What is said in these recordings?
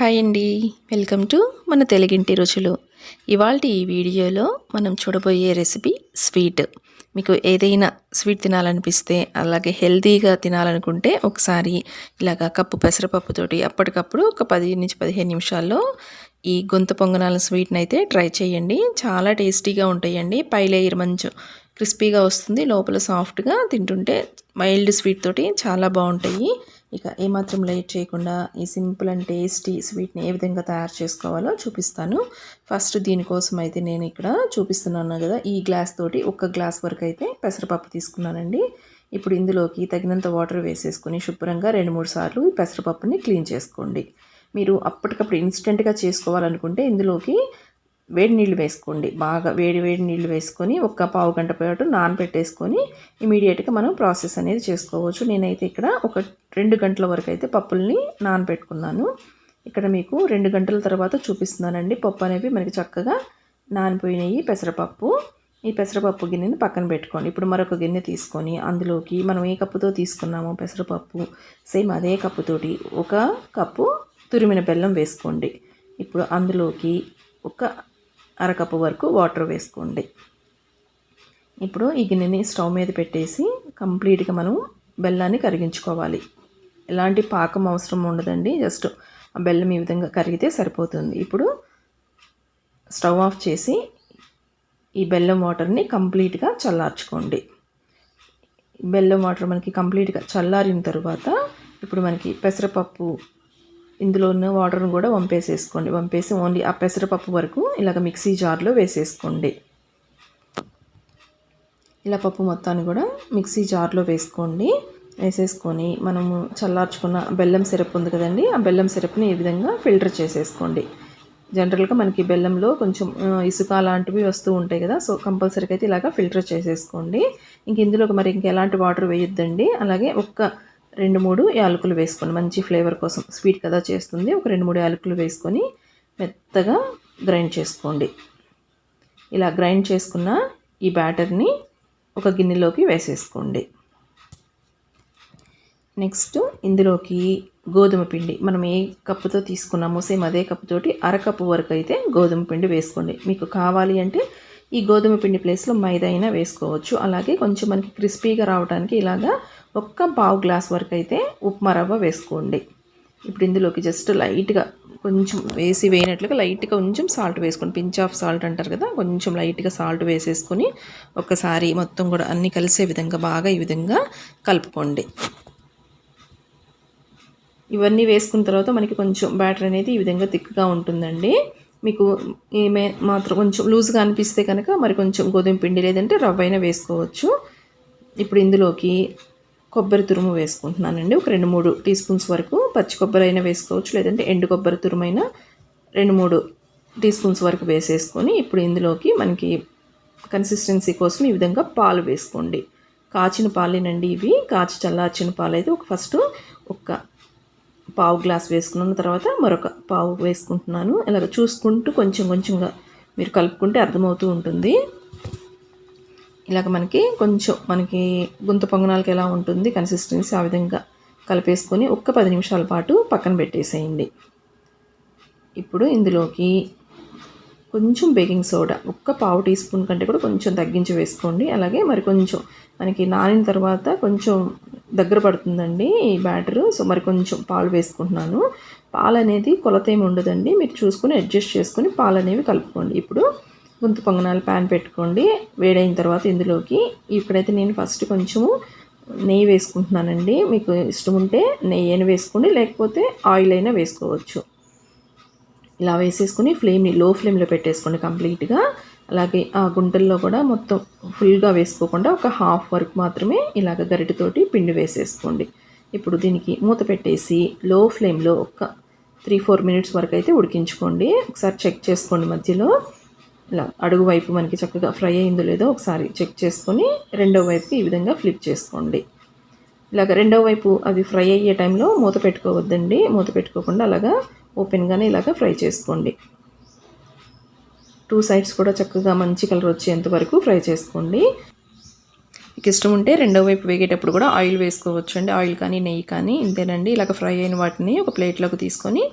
Hi అండి. Welcome to మన తెలుగింటి రుచులు. ఇవాళ ఈ వీడియోలో మనం చూడబోయే రెసిపీ స్వీట్. మీకు ఏదైనా స్వీట్ తినాలనిపిస్తే అలాగే హెల్తీగా తినాలనుకుంటే ఒకసారి ఇలాగ కప్పు పెసరపప్పుతోటి అప్పటికప్పుడు ఒక పది నుంచి పదిహేను నిమిషాల్లో ఈ గొంతు పొంగనాల స్వీట్ని అయితే ట్రై చేయండి. చాలా టేస్టీగా ఉంటాయండి. పై లేయర్ మంచు క్రిస్పీగా వస్తుంది. లోపల సాఫ్ట్గా తింటుంటే మైల్డ్ స్వీట్ తోటి చాలా బాగుంటాయి. ఇక ఏమాత్రం లేట్ చేయకుండా ఈ సింపుల్ అండ్ టేస్టీ స్వీట్ని ఏ విధంగా తయారు చేసుకోవాలో చూపిస్తాను. ఫస్ట్ దీనికోసం అయితే నేను ఇక్కడ చూపిస్తున్నాను కదా ఈ గ్లాస్ తోటి ఒక గ్లాస్ వరకు అయితే పెసరపప్పు తీసుకున్నానండి. ఇప్పుడు ఇందులోకి తగినంత వాటర్ వేసేసుకొని శుభ్రంగా రెండు మూడు సార్లు ఈ పెసరపప్పుని క్లీన్ చేసుకోండి. మీరు అప్పటికప్పుడు ఇన్స్టెంట్గా చేసుకోవాలనుకుంటే ఇందులోకి వేడి నీళ్ళు వేసుకోండి. బాగా వేడి వేడి నీళ్ళు వేసుకొని ఒక పావు గంట పాటు నానబెట్టేసుకొని ఇమీడియట్గా మనం ప్రాసెస్ అనేది చేసుకోవచ్చు. నేనైతే ఇక్కడ ఒక రెండు గంటల వరకు అయితే పప్పుల్ని నానబెట్టుకున్నాను. ఇక్కడ మీకు రెండు గంటల తర్వాత చూపిస్తున్నానండి. పప్పు అనేవి మనకి చక్కగా నానిపోయినాయి. పెసరపప్పు. ఈ పెసరపప్పు గిన్నెని పక్కన పెట్టుకోండి. ఇప్పుడు మరొక గిన్నె తీసుకొని అందులోకి మనం ఏ కప్పుతో తీసుకున్నామో పెసరపప్పు సేమ్ అదే కప్పుతోటి ఒక కప్పు తురిమిన బెల్లం వేసుకోండి. ఇప్పుడు అందులోకి ఒక అరకప్పు వరకు వాటర్ వేసుకోండి. ఇప్పుడు ఈ గిన్నెని స్టవ్ మీద పెట్టేసి కంప్లీట్గా మనం బెల్లాన్ని కరిగించుకోవాలి. ఎలాంటి పాకం అవసరం ఉండదండి జస్ట్ ఆ బెల్లం ఈ విధంగా కరిగితే సరిపోతుంది. ఇప్పుడు స్టవ్ ఆఫ్ చేసి ఈ బెల్లం వాటర్ని కంప్లీట్గా చల్లార్చుకోండి. బెల్లం వాటర్ మనకి కంప్లీట్గా చల్లారిన తర్వాత ఇప్పుడు మనకి పెసరపప్పు ఇందులో ఉన్న వాటర్ని కూడా వంపేసేసుకోండి. వంపేసి ఓన్లీ ఆ పెసరపప్పు వరకు ఇలాగ మిక్సీ జార్లో వేసేసుకోండి. ఇలా పప్పు మొత్తాన్ని కూడా మిక్సీ జార్లో వేసుకోండి. వేసేసుకొని మనము చల్లార్చుకున్న బెల్లం సిరప్ ఉంది కదండి ఆ బెల్లం సిరప్ని ఈ విధంగా ఫిల్టర్ చేసేసుకోండి. జనరల్గా మనకి బెల్లంలో కొంచెం ఇసుక లాంటివి వస్తూ ఉంటాయి కదా సో కంపల్సరీగా అయితే ఇలాగ ఫిల్టర్ చేసేసుకోండి. ఇంక ఇందులోకి మరి ఇంకెలాంటి వాటర్ వేయొద్దండి. అలాగే ఒక్క రెండు మూడు యాలకులు వేసుకోండి మంచి ఫ్లేవర్ కోసం స్వీట్ కదా చేస్తుంది ఒక రెండు మూడు యాలకులు వేసుకొని మెత్తగా గ్రైండ్ చేసుకోండి. ఇలా గ్రైండ్ చేసుకున్న ఈ బ్యాటర్ని ఒక గిన్నెలోకి వేసేసుకోండి. నెక్స్ట్ ఇందులోకి గోధుమ పిండి మనం ఏ కప్పుతో తీసుకున్నామో సేమ్ అదే కప్పుతోటి అరకప్పు వరకు అయితే గోధుమ పిండి వేసుకోండి. మీకు కావాలి అంటే ఈ గోధుమ పిండి ప్లేస్లో మైదా అయినా వేసుకోవచ్చు. అలాగే కొంచెం మనకి క్రిస్పీగా రావడానికి ఇలాగా ఒక్క పావు గ్లాస్ వరకు అయితే ఉప్మా రవ్వ వేసుకోండి. ఇప్పుడు ఇందులోకి జస్ట్ లైట్గా కొంచెం వేసి వేయనట్లుగా లైట్గా కొంచెం సాల్ట్ వేసుకోండి. పించ్ ఆఫ్ సాల్ట్ అంటారు కదా కొంచెం లైట్గా సాల్ట్ వేసేసుకొని ఒకసారి మొత్తం కూడా అన్నీ కలిసే విధంగా బాగా ఈ విధంగా కలుపుకోండి. ఇవన్నీ వేసుకున్న తర్వాత మనకి కొంచెం బ్యాటర్ అనేది ఈ విధంగా థిక్గా ఉంటుందండి. మీకు ఏమే మాత్రం కొంచెం లూజ్గా అనిపిస్తే కనుక మరి కొంచెం గోధుమ పిండి లేదంటే రవ్వ అయినా వేసుకోవచ్చు. ఇప్పుడు ఇందులోకి కొబ్బరి తురుము వేసుకుంటున్నానండి. ఒక రెండు మూడు టీ స్పూన్స్ వరకు పచ్చి కొబ్బరి అయినా వేసుకోవచ్చు లేదంటే ఎండు కొబ్బరి తురుమైనా రెండు మూడు టీ స్పూన్స్ వరకు వేసేసుకొని ఇప్పుడు ఇందులోకి మనకి కన్సిస్టెన్సీ కోసం ఈ విధంగా పాలు వేసుకోండి. కాచిన పాలేనండి ఇవి. కాచి చల్లార్చిన పాలు అయితే ఒక ఫస్ట్ ఒక పావు గ్లాస్ వేసుకున్న తర్వాత మరొక పావు వేసుకుంటున్నాను. ఇలాగ చూసుకుంటూ కొంచెం కొంచెంగా మీరు కలుపుకుంటే అర్థమవుతూ ఉంటుంది. ఇలాగ మనకి కొంచెం మనకి గుంత పొంగనాలకి ఎలా ఉంటుంది కన్సిస్టెన్సీ ఆ విధంగా కలిపేసుకొని ఒక్క పది నిమిషాల పాటు పక్కన పెట్టేసేయండి. ఇప్పుడు ఇందులోకి కొంచెం బేకింగ్ సోడా ఒక్క పావు టీ స్పూన్ కంటే కూడా కొంచెం తగ్గించి వేసుకోండి. అలాగే మరి కొంచెం మనకి నానిన తర్వాత కొంచెం దగ్గర పడుతుందండి ఈ బ్యాటర్. సో మరి కొంచెం పాలు వేసుకుంటున్నాను. పాలు అనేది కొలత ఏమి ఉండదండి. మీరు చూసుకొని అడ్జస్ట్ చేసుకొని పాలు అనేవి కలుపుకోండి. ఇప్పుడు గుంతు పొంగనాలు ప్యాన్ పెట్టుకోండి. వేడైన తర్వాత ఇందులోకి ఇప్పుడైతే నేను ఫస్ట్ కొంచెము నెయ్యి వేసుకుంటున్నానండి. మీకు ఇష్టం ఉంటే నెయ్యి అయినా వేసుకోండి లేకపోతే ఆయిల్ అయినా వేసుకోవచ్చు. ఇలా వేసేసుకుని ఫ్లేమ్ని లో ఫ్లేమ్లో పెట్టేసుకోండి కంప్లీట్గా. అలాగే ఆ గుంటల్లో కూడా మొత్తం ఫుల్గా వేసుకోకుండా ఒక హాఫ్ వరకు మాత్రమే ఇలాగ గరిటతోటి పిండి వేసేసుకోండి. ఇప్పుడు దీనికి మూత పెట్టేసి లో ఫ్లేమ్లో ఒక త్రీ ఫోర్ మినిట్స్ వరకు అయితే ఉడికించుకోండి. ఒకసారి చెక్ చేసుకోండి మధ్యలో. ఇలా అడుగు వైపు మనకి చక్కగా ఫ్రై అయిందో లేదో ఒకసారి చెక్ చేసుకొని రెండో వైపు ఈ విధంగా ఫ్లిప్ చేసుకోండి. ఇలాగ రెండో వైపు అవి ఫ్రై అయ్యే టైంలో మూత పెట్టుకోవద్దండి. మూత పెట్టుకోకుండా అలాగా ఓపెన్గానే ఇలాగ ఫ్రై చేసుకోండి. టూ సైడ్స్ కూడా చక్కగా మంచి కలర్ వచ్చేంత వరకు ఫ్రై చేసుకోండి. మీకు ఇష్టం ఉంటే రెండో వైపు వేగేటప్పుడు కూడా ఆయిల్ వేసుకోవచ్చు అండి ఆయిల్ కానీ నెయ్యి కానీ ఇంతేనండి. ఇలాగ ఫ్రై అయిన వాటిని ఒక ప్లేట్లోకి తీసుకొని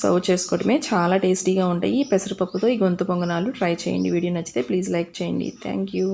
సర్వ్ చేసుకోవడమే చాలా టేస్టీగా ఉంటాయి. ఈ పెసరపప్పుతో ఈ గొంతు పొంగనాలు ట్రై చేయండి. వీడియో నచ్చితే ప్లీజ్ లైక్ చేయండి. Thank you.